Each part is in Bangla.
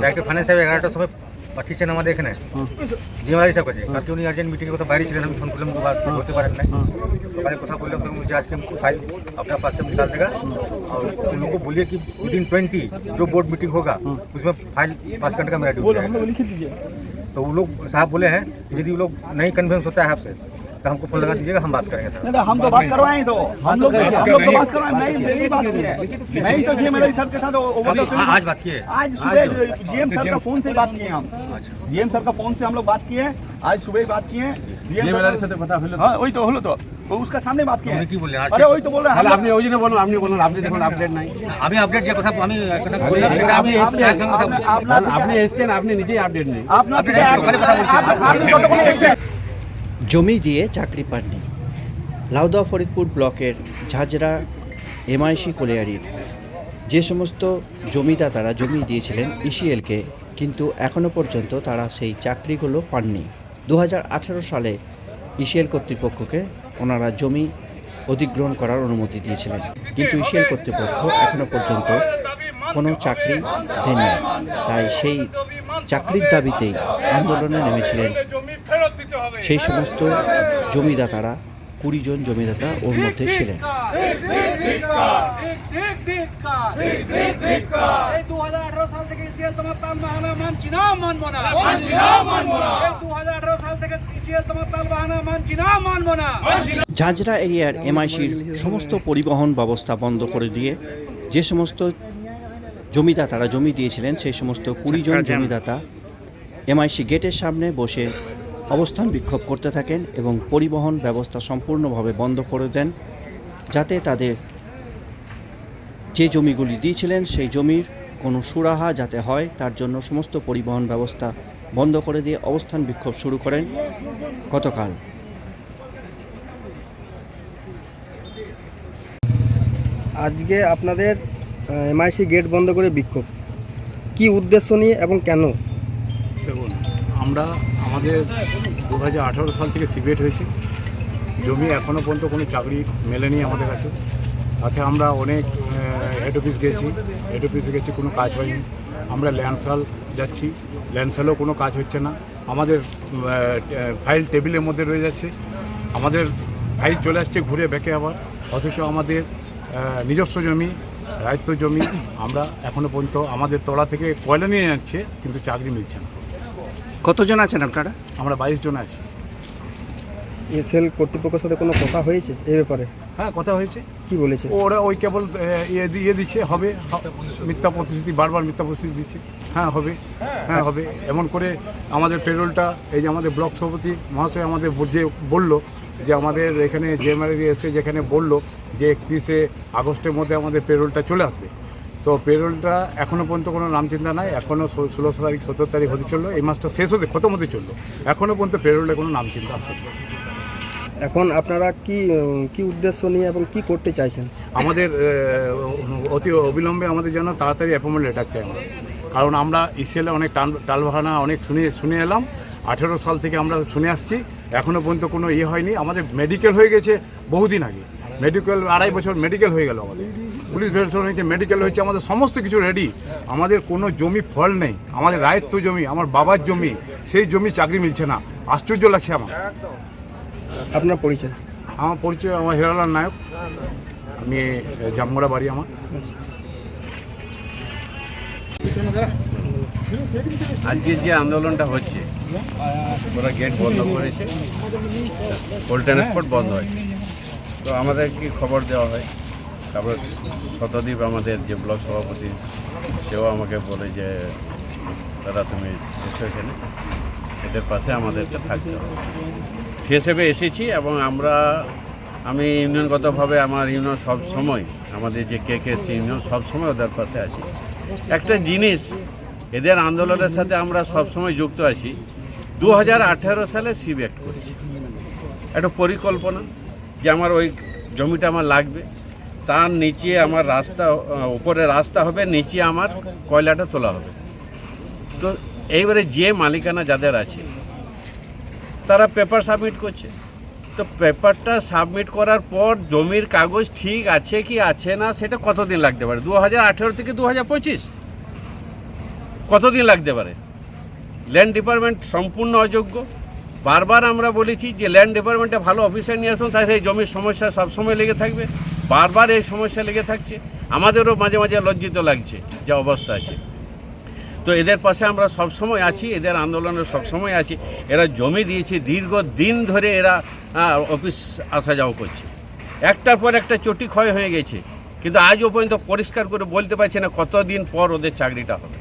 ডাইরেক্টর ফাইন্যান্স সাহেব এগারোটার সময় পাঠিয়েছেন আমাদের এখানে জিমারি সাহেব কাছে কালকে উনি আর্জেন্ট মিটিংয়ে কোথাও বাইরে ছিলেন আমি ফোন করলাম তো বাদ- ধরতে পারেন না সকালে কথা বললাম तो मुझे आज के फाइल अपना पास से निकाल देगा और उन लोगों को बोलिए कि विद इन ट्वेंटी जो बोर्ड मीटिंग होगा उसमें फाइल पास करने का मेरा ड्यूटी है तो वो लोग साहब बोले हैं कि यदि वो लोग नहीं कन्विंस होता है आपसे तो हमको फोन लगा दीजिएगा हम बात करेंगे सर नहीं, नहीं, हम तो बात करवाए तो हम लोग हम लोग तो बात करवाए नहीं नहीं बात की है नहीं तो जी मेरे सर के साथ ओवर हाँ, हाँ, आज बात किए आज सुबह जीएम सर का फोन से बात किए हम अच्छा जीएम सर का फोन से हम लोग बात किए आज सुबह ही बात किए जीएम যে মেলার সাথে কথা হলো हाँ वही तो हलो तो वो उसका सामने बात किए उन्हें की बोले आज अरे वही तो बोल रहे हैं তাহলে हम আপনি ওই জন্য বলুন আপনি বলুন আপনি দেখুন আপডেট নাই আমি আপডেট যে কথা আমি একটা বললাম সেটা আমি আপনি একজন কথা বলছি आप তাহলে আপনি এসছেন আপনি নিজেই আপডেট নেই आप ना আপনি সকালে কথা বলছি। আপনি যতক্ষণ এসেছেন জমি দিয়ে চাকরি পাননি। লাউদা ফরিদপুর ব্লকের ঝাঁঝরা এমআইসি কোলিয়ারির যে সমস্ত জমিদাতারা জমি দিয়েছিলেন ইসিএলকে, কিন্তু এখনও পর্যন্ত তারা সেই চাকরিগুলো পাননি। দু হাজার আঠেরো সালে ইসিএল কর্তৃপক্ষকে ওনারা জমি অধিগ্রহণ করার অনুমতি দিয়েছিলেন। কিন্তু ইসিএল কর্তৃপক্ষ এখনও পর্যন্ত কোনো চাকরি দেননি। তাই সেই চাকরির দাবিতেই আন্দোলনে নেমেছিলেন সেই সমস্ত জমিদাতারা কুড়ি জন জমিদাতা ওর মধ্যে ছিলেন। দু হাজার আঠারো সাল থেকে ইসিএল তোমার তাল বাহানা মানছি না মানবো না। দু হাজার আঠারো সাল থেকে ইসিএল তোমার তাল বাহানা মানছি না মানবো না। ঝাঁঝরা এরিয়ার এমআইসির সমস্ত পরিবহন ব্যবস্থা বন্ধ করে দিয়ে যে সমস্ত জমিদাতারা জমি দিয়েছিলেন সেই সমস্ত কুড়ি জন জমিদাতা এমআইসি গেটের সামনে বসে অবস্থান বিক্ষোভ করতে থাকেন এবং পরিবহন ব্যবস্থা সম্পূর্ণভাবে বন্ধ করে দেন, যাতে তাদের যে জমিগুলি দিয়েছিলেন সেই জমির কোনো সুরাহা যাতে হয়, তার জন্য সমস্ত পরিবহন ব্যবস্থা বন্ধ করে দিয়ে অবস্থান বিক্ষোভ শুরু করেন গতকাল। আজকে আপনাদের এমআইসি গেট বন্ধ করে বিক্ষোভ। কি উদ্দেশ্য নিয়ে এবং কেন? আমরা আমাদের দু হাজার আঠারো সাল থেকে সিবিএট হয়েছে। জমি এখনও পর্যন্ত কোনো চাকরি মেলেনি আমাদের কাছে। তাতে আমরা অনেক হেড অফিস গেছি। হেড অফিসে গেছি, কোনো কাজ হয়নি। আমরা ল্যান্ডসাল যাচ্ছি। ল্যান্ডসালেও কোনো কাজ হচ্ছে না। আমাদের ফাইল টেবিলের মধ্যে রয়ে যাচ্ছে। আমাদের ফাইল চলে আসছে ঘুরে বেঁকে আবার। অথচ আমাদের নিজস্ব জমি রায়ত্ব জমি। আমরা এখনও পর্যন্ত আমাদের তলা থেকে কয়লা নিয়ে যাচ্ছে, কিন্তু চাকরি মিলছে না। কতজন আছেন আপনারা? আমরা বাইশ জন আছি। এসএল কর্তৃপক্ষের সাথে কোনো কথা হয়েছে এই ব্যাপারে? হ্যাঁ কথা হয়েছে। কি বলেছে? ওরা ওই কেবল ইয়ে দি- ইয়ে দিচ্ছে হবে। মিথ্যা প্রতিশ্রুতি বারবার মিথ্যা প্রতিশ্রুতি দিচ্ছে। হ্যাঁ হবে। হ্যাঁ হবে। এমন করে আমাদের পেরোলটা এই যে আমাদের ব্লক সভাপতি মহাশয় আমাদের যে বলল যে আমাদের এখানে জেএমআরই এসে যেখানে বলল যে একত্রিশে আগস্টের মধ্যে আমাদের পেরোলটা চলে আসবে। তো পেরোলটা এখনও পর্যন্ত কোনো নামচিন্তা নাই এখনও ষোলো তারিখ সতেরো তারিখ হতে চলল এই মাসটা শেষ হতে খতম হতে চলল এখনও পর্যন্ত পেরোলে কোনো নামচিন্তা আসেনি এখন আপনারা কি কি উদ্দেশ্য নিয়ে এবং কি করতে চাইছেন? আমাদের অতি অবিলম্বে আমাদের যেন তাড়াতাড়ি অ্যাপয়েন্টমেন্ট লেটার চাই আমরা। কারণ আমরা ইসিএলে অনেক টান টালবাহানা অনেক শুনে শুনে এলাম আঠেরো সাল থেকে আমরা শুনে আসছি এখনও পর্যন্ত কোনো ইয়ে হয়নি আমাদের মেডিকেল হয়ে গেছে বহুদিন আগে। মেডিকেল আড়াই বছর মেডিকেল হয়ে গেল আমাদের। পুলিশ ভেরিফিকেশন হয়েছে মেডিকেল হয়েছে আমাদের সমস্ত কিছু রেডি আমাদের কোনো জমি ফল নেই আমাদের রায়ত্ব জমি আমার বাবার জমি সেই জমি চাকরি মিলছে না। আশ্চর্য লাগছে আমার। আপনার পরিচয়? আমার পরিচয় আমার হেরালাল নায়ক। আমি জামগড়া বাড়ি আমার। আজকে যে আন্দোলনটা হচ্ছে ওরা গেট বন্ধ করেছে। ট্রান্সপোর্ট বন্ধ হয়েছে। তো আমাদের কি খবর দেওয়া হয়। তারপর শতদ্বীপ আমাদের যে ব্লক সভাপতি, সেও আমাকে বলে যে, দাদা, তুমি এসো এখানে। এদের পাশে আমাদেরকে থাকতে হবে। সে হিসেবে এসেছি এবং আমরা, আমি ইউনিয়নগতভাবে আমার ইউনিয়ন সব সময়, আমাদের যে কে কে সি ইউনিয়ন সব সময় ওদের পাশে আছি। একটা জিনিস, এদের আন্দোলনের সাথে আমরা সব সময় যুক্ত আছি। দু হাজার আঠেরো সালে সিভ অ্যাক্ট করেছি। একটা পরিকল্পনা যে আমার ওই জমিটা আমার লাগবে, তার নিচে আমার রাস্তা উপরে রাস্তা হবে, নিচে আমার কয়লাটা তোলা হবে। তো এইবারে যে মালিকানা যাদের আছে, তারা পেপার সাবমিট করছে। তো পেপারটা সাবমিট করার পর জমির কাগজ ঠিক আছে কি আছে না, সেটা কতদিন লাগতে পারে? দু হাজার আঠেরো থেকে দু হাজার পঁচিশ। কতদিন লাগতে পারে? ল্যান্ড ডিপার্টমেন্ট সম্পূর্ণ অযোগ্য। বারবার আমরা বলেছি যে ল্যান্ড ডিপার্টমেন্টে ভালো অফিসার নিয়ে আসুন তাহলে এই জমির সমস্যা সবসময় লেগে থাকবে। বারবার এই সমস্যা লেগে থাকছে। আমাদেরও মাঝে মাঝে লজ্জিত লাগছে যে অবস্থা আছে। তো এদের পাশে আমরা সব সময় আছি এদের আন্দোলনে সব সময় আছি। এরা জমি দিয়েছে দীর্ঘ দিন ধরে এরা অফিস আসা যাওয়া করছে। একটার পর একটা চটি ক্ষয় হয়ে গেছে। কিন্তু আজও পর্যন্ত পরিষ্কার করে বলতে পারছে না কতদিন পর ওদের চাকরিটা হবে।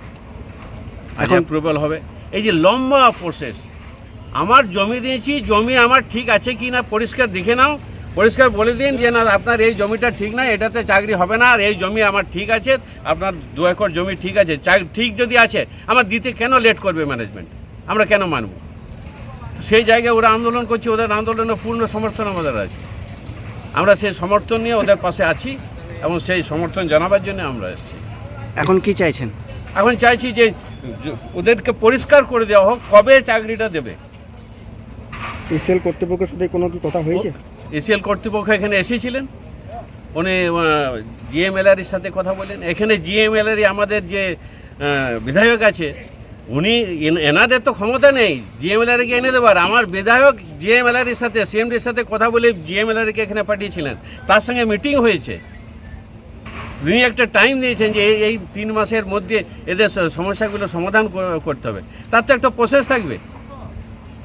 আজ অ্যাপ্রুভাল হবে। এই যে লম্বা প্রসেস আমার জমি দিয়েছি জমি আমার ঠিক আছে কি না পরিষ্কার দেখে নাও। পরিষ্কার বলে দিন যে না আপনার এই জমিটা ঠিক না এটাতে চাকরি হবে না আর এই জমি আমার ঠিক আছে আপনার দু একর জমি ঠিক আছে ঠিক যদি আছে আমার দিতে কেন লেট করবে ম্যানেজমেন্ট আমরা কেন মানব? সেই জায়গায় ওরা আন্দোলন করছে ওদের আন্দোলনের পূর্ণ সমর্থন আমাদের আছে। আমরা সেই সমর্থন নিয়ে ওদের পাশে আছি এবং সেই সমর্থন জানাবার জন্য আমরা এসেছি। এখন কি চাইছেন? এখন চাইছি যে ওদেরকে পরিষ্কার করে দেওয়া হোক কবে চাকরিটা দেবে? এসএল কর্তৃপক্ষের সাথে কোনো কি কথা হয়েছে? এসিএল কর্তৃপক্ষ এখানে এসেছিলেন। উনি জিএমএলআরির সাথে কথা বলেন। এখানে জিএমএলআরি আমাদের যে বিধায়ক আছে, উনি এনাদের তো ক্ষমতা নেই। জিএমএলআরিকে এনে দেবার। আমার বিধায়ক জিএমএলআরির সাথে, সিএমডির সাথে কথা বলে জিএমএলআরিকে এখানে পাঠিয়েছিলেন। তার সঙ্গে মিটিং হয়েছে। তিনি একটা টাইম দিয়েছেন যে এই- তিন মাসের মধ্যে এদের সমস্যাগুলো সমাধান করতে হবে। তার তো একটা প্রসেস থাকবে।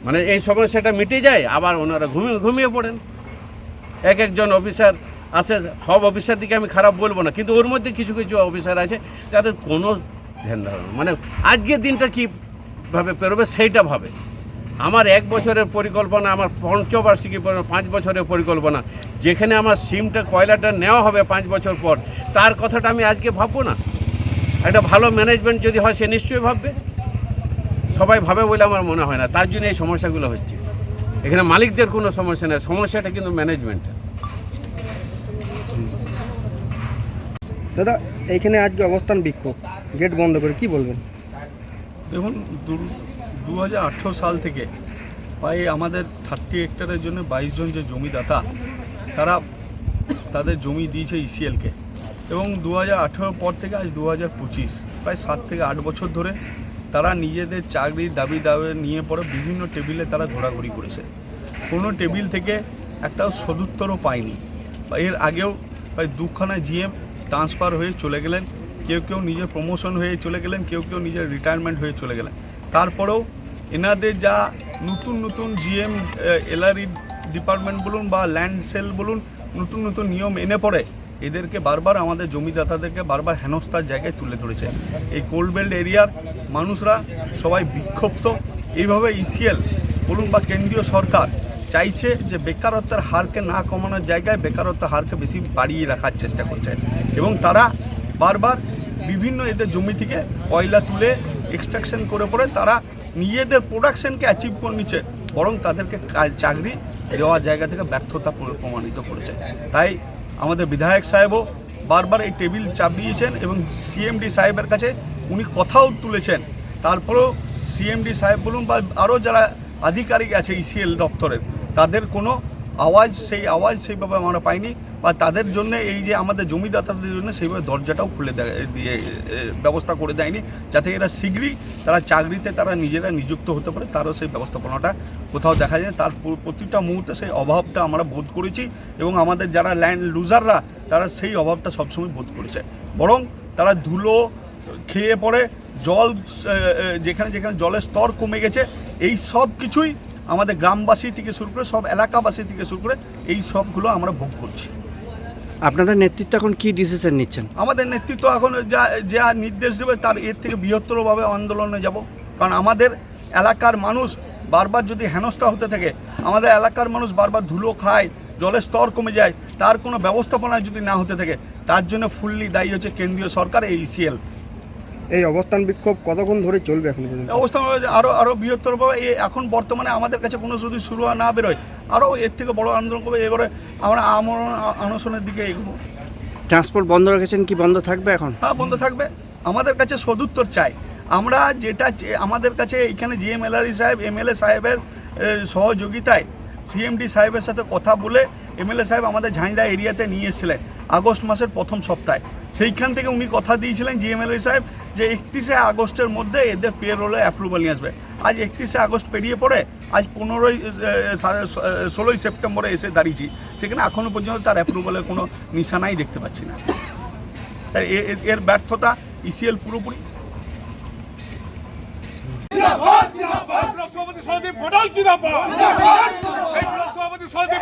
মানে এই সমস্যাটা মিটে যায়, আবার ওনারা ঘুমিয়ে ঘুমিয়ে পড়েন। এক একজন অফিসার আছে, সব অফিসার দিকে আমি খারাপ বলব না, কিন্তু ওর মধ্যে কিছু কিছু অফিসার আছে, যাদের কোনো ধ্যান ধারণা মানে আজকের দিনটা কীভাবে পেরোবে সেইটা ভাবে। আমার এক বছরের পরিকল্পনা, আমার পঞ্চবার্ষিকী পাঁচ বছরের পরিকল্পনা, যেখানে আমার সিমটা, কয়লাটা নেওয়া হবে পাঁচ বছর পর, তার কথাটা আমি আজকে ভাববো না। একটা ভালো ম্যানেজমেন্ট যদি হয়, সে নিশ্চয়ই ভাববে। সবাই ভাবে বলে আমার মনে হয় না। তার জন্য এই সমস্যাগুলো হচ্ছে। এখানে মালিকদের কোনো সমস্যা নেই। সমস্যাটা কিন্তু ম্যানেজমেন্টের দাদা এইখানে আজকে অবস্থান বিক্ষোভ। গেট বন্ধ করে কি বলবেন? দেখুন দু হাজার আঠেরো সাল থেকে প্রায় আমাদের থার্টি হেক্টরের জন্য বাইশ জন যে জমিদাতা তারা তাদের জমি দিয়েছে ইসিএলকে এবং দু হাজার আঠেরোর পর থেকে আজ দু হাজার পঁচিশ প্রায় সাত থেকে আট বছর ধরে তারা নিজেদের চাকরির দাবি দাবি নিয়ে পরে বিভিন্ন টেবিলে তারা ঘোরাঘুরি করেছে। কোনো টেবিল থেকে একটাও সদুত্তরও পায়নি। এর আগেও প্রায় দুখানা জিএম ট্রান্সফার হয়ে চলে গেলেন। কেউ কেউ নিজের প্রমোশন হয়ে চলে গেলেন, কেউ কেউ নিজের রিটায়ারমেন্ট হয়ে চলে গেলেন। তারপরেও এনাদের যা নতুন নতুন জিএম এলআরই ডিপার্টমেন্ট বলুন বা ল্যান্ড সেল বলুন, নতুন নতুন নিয়ম এনে পড়ে। এদেরকে বারবার আমাদের জমিদাতাদেরকে বারবার হেনস্থার জায়গায় তুলে ধরেছে। এই কোলবেল্ট এরিয়ার মানুষরা সবাই বিক্ষুব্ধ। এইভাবে ইসিএল বলুন বা কেন্দ্রীয় সরকার চাইছে যে বেকারত্বের হারকে না কমানোর জায়গায় বেকারত্বের হারকে বেশি বাড়িয়ে রাখার চেষ্টা করছে। এবং তারা বারবার বিভিন্ন এদের জমি থেকে কয়লা তুলে এক্সট্রাকশন করে পরে তারা নিজেদের প্রোডাকশনকে অ্যাচিভ করে নিচ্ছে, বরং তাদেরকে চাকরি দেওয়ার জায়গা থেকে ব্যর্থতা প্রমাণিত করেছে। তাই আমাদের বিধায়ক সাহেবও বারবার এই টেবিল চাপিয়েছেন এবং সিএমডি সাহেবের কাছে উনি কথাও তুলেছেন। তারপরেও সিএমডি সাহেব বলুন বা আরও যারা আধিকারিক আছে ইসিএল দপ্তরের, তাদের কোনো আওয়াজ সেই আওয়াজ সেইভাবে আমরা পাইনি বা তাদের জন্য এই যে আমাদের জমিদাতাদের জন্য সেইভাবে দরজাটাও খুলে দেয় ব্যবস্থা করে দেয়নি যাতে এরা শীঘ্রই তারা চাকরিতে তারা নিজেরা নিযুক্ত হতে পারে, তারও সেই ব্যবস্থাপনাটা কোথাও দেখা যায় তার প্রতিটা মুহূর্তে সেই অভাবটা আমরা বোধ করেছি এবং আমাদের যারা ল্যান্ড লুজাররা তারা সেই অভাবটা সবসময় বোধ করেছে। বরং তারা ধুলো খেয়ে পড়ে, জল যেখানে যেখানে জলের স্তর কমে গেছে, এই সব কিছুই আমাদের গ্রামবাসী থেকে শুরু করে সব এলাকাবাসী থেকে শুরু করে এই সবগুলো আমরা ভোগ করছি। আপনাদের নেতৃত্ব এখন কি ডিসিশন নিচ্ছেন? আমাদের নেতৃত্ব এখন যা যা নির্দেশ দেবে তার এর থেকে বৃহত্তরভাবে আন্দোলনে যাব। কারণ আমাদের এলাকার মানুষ বারবার যদি হেনস্থা হতে থাকে আমাদের এলাকার মানুষ বারবার ধুলো খায় জলের স্তর কমে যায় তার কোনো ব্যবস্থাপনা যদি না হতে থাকে তার জন্য ফুললি দায়ী হচ্ছে কেন্দ্রীয় সরকার এই ইসিএল এই অবস্থান বিক্ষোভ কতক্ষণ ধরে চলবে এখন পর্যন্ত? অবস্থা আরও আরও বৃহত্তরভাবে এই এখন বর্তমানে আমাদের কাছে কোনো যদি শুরু না বেরোয় আরও এর থেকে বড় আন্দোলন করবে এবারে আমরা আমরণ আনশনের দিকে এগোবো। ট্রান্সপোর্ট বন্ধ রেখেছেন কি বন্ধ থাকবে এখন? হ্যাঁ বন্ধ থাকবে। আমাদের কাছে সদুত্তর চাই। আমরা যেটা আমাদের কাছে এখানে জিএম এলআরই সাহেব এমএলএ সাহেবের এ, সহযোগিতায় সিএমডি সাহেবের সাথে কথা বলে এমএলএ সাহেব আমাদের ঝাঁঝরা এরিয়াতে নিয়ে এসেছিলেন আগস্ট মাসের প্রথম সপ্তাহে। সেইখান থেকে উনি কথা দিয়েছিলেন জিএমএলএ সাহেব যে একত্রিশে আগস্টের মধ্যে এদের পে রোলে অ্যাপ্রুভাল নিয়ে আসবে। আজ একত্রিশে আগস্ট পেরিয়ে পড়ে আজ পনেরোই ষোলোই সেপ্টেম্বরে এসে দাঁড়িয়েছি। সেখানে এখনও পর্যন্ত তার অ্যাপ্রুভালের কোনো নিশানাই দেখতে পাচ্ছি না। তাই এর ব্যর্থতা ইসিএল পুরোপুরি। সভাপতি সন্দীপ সভাপতি সন্দীপ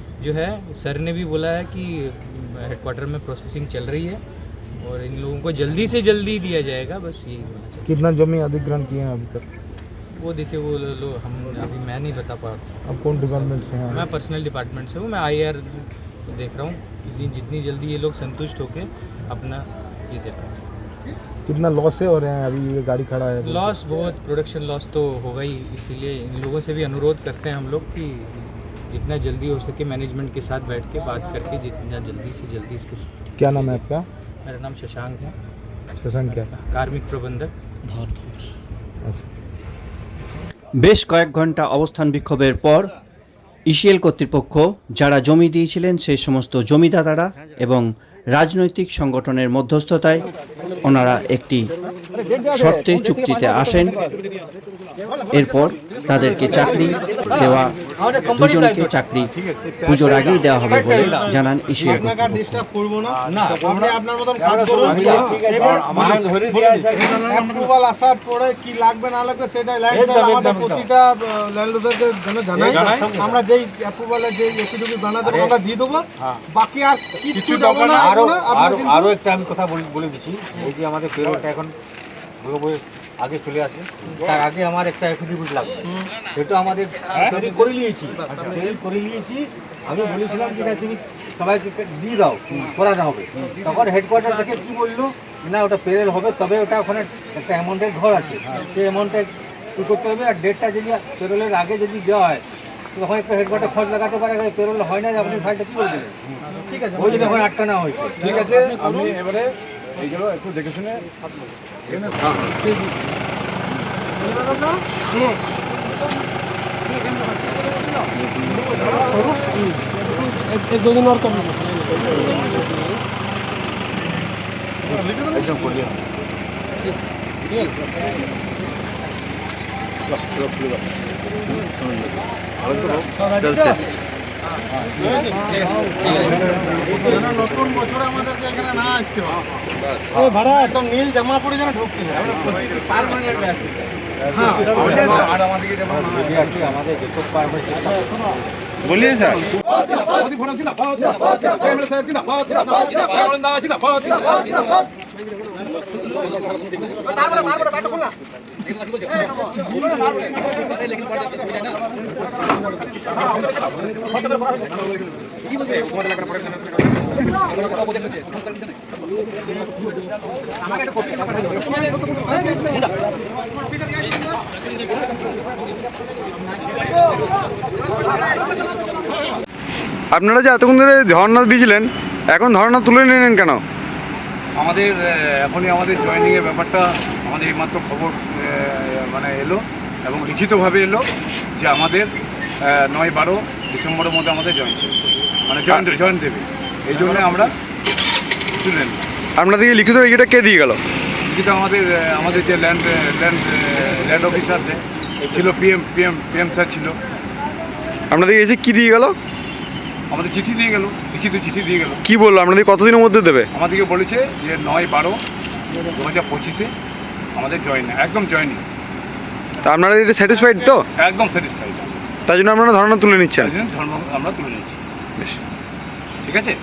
जो है सर ने भी बोला है कि हेडक्वार्टर में प्रोसेसिंग चल रही है और इन लोगों को जल्दी से जल्दी दिया जाएगा बस यही कितना ज़मीन अधिग्रहण किए हैं अभी तक? वो देखिए वो लो, लो हम अभी मैं नहीं बता पा अब कौन डिपार्टमेंट से हैं? मैं पर्सनल डिपार्टमेंट से हूँ मैं आई आर देख रहा हूँ। कि जितनी जल्दी ये लोग संतुष्ट होकर अपना ये दे पाए कितना लॉस है और यहाँ अभी ये गाड़ी खड़ा है? लॉस बहुत प्रोडक्शन लॉस तो होगा ही इसीलिए इन लोगों से भी अनुरोध करते हैं हम लोग कि जितना जल्दी हो सके मैनेजमेंट के साथ बैठ के बात करके जितना जल्दी से जल्दी इसको क्या नाम है आपका मेरा नाम शशांक है शशांक क्या कार्मिक प्रबंधक বেশ কয়েক ঘন্টা অবস্থান বিক্ষোভের পর ইসিএল কর্তৃপক্ষ যারা জমি দিয়েছিলেন সেই সমস্ত জমিদাতারা এবং রাজনৈতিক সংগঠনের মধ্যস্থতায় ওনারা একটি শর্তে চুক্তিতে আসেন এরপর তাদেরকে চাকরি দেওয়া দুজনকে চাকরি পুজোর আগেই দেওয়া হবে বলে জানান ইসিএল আমরা যেই অ্যাপ্রুভালের আমরা দিয়ে দেবো বাকি আর কিছু আরও আরও একটা আমি কথা বলে বলে দিচ্ছি। এই যে আমাদের পেরোলটা এখন আগে চলে আসবে। তার আগে আমার একটা অ্যাফিডেভিট লাগবে। সেটা আমাদের তৈরি করে নিয়েছি। তৈরি করে নিয়েছি। আমি বলেছিলাম যে না তুমি সবাইকে দিয়ে দাও করানো হবে। তখন হেডকোয়ার্টার থেকে কি বলল না ওটা পেরেল হবে তবে ওটা ওখানে একটা অ্যামাউন্টের ঘর আছে। সেই অ্যামাউন্টটা কী করতে হবে আর ডেটটা যদি পেরোলের আগে যদি দেওয়া হয় তখন একটা হেডকোয়ার্টার খরচ লাগাতে পারে পেরোল হয় না আপনি ফাইলটা কী করে দিলেন? ঠিক আছে। ওই জন্য এখন আটকানো হয়েছে। ঠিক আছে আমি এবারে এইগুলো একটু দেখে শুনে নতুন বছরে আমাদেরকে না আসতে হবে একদম নীল জামা পরে ঢুকছে বলিয়ে স্যার আপনারা যে এতক্ষণ ধরে ধর্ণা দিয়েছিলেন এখন ধর্ণা তুলে নিলেন কেন? আমাদের এখনই আমাদের জয়েনিংয়ের ব্যাপারটা আমাদের এইমাত্র খবর মানে এলো এবং লিখিতভাবে এলো যে আমাদের নয় বারো ডিসেম্বরের মধ্যে আমাদের জয়েন মানে জয়েন জয়েন দেবে। এই জন্য আমরা তুলে নিই আপনাদেরকে লিখিত ইয়েটা কে দিয়ে গেল? লিখিত আমাদের আমাদের যে ল্যান্ড ল্যান্ড ল্যান্ড অফিসার ছিল পিএম পিএম পিএম স্যার ছিল। আপনাদেরকে এসে কী দিয়ে গেল? আমাদের চিঠি দিয়ে গেল লিখিত চিঠি দিয়ে গেল। কি বলল? আপনাদের কতদিনের মধ্যে দেবে? আমাদেরকে বলেছে যে নয় বারো দু হাজার পঁচিশে আমাদের জয়েন একদম জয়েনিং তা আপনারা এটা স্যাটিসফাইড তো? একদম স্যাটিসফাইড তাই জন্য আপনারা ধারণা তুলে নিচ্ছেন। ধারণা আমরা তুলে নিচ্ছি। বেশ। ঠিক আছে?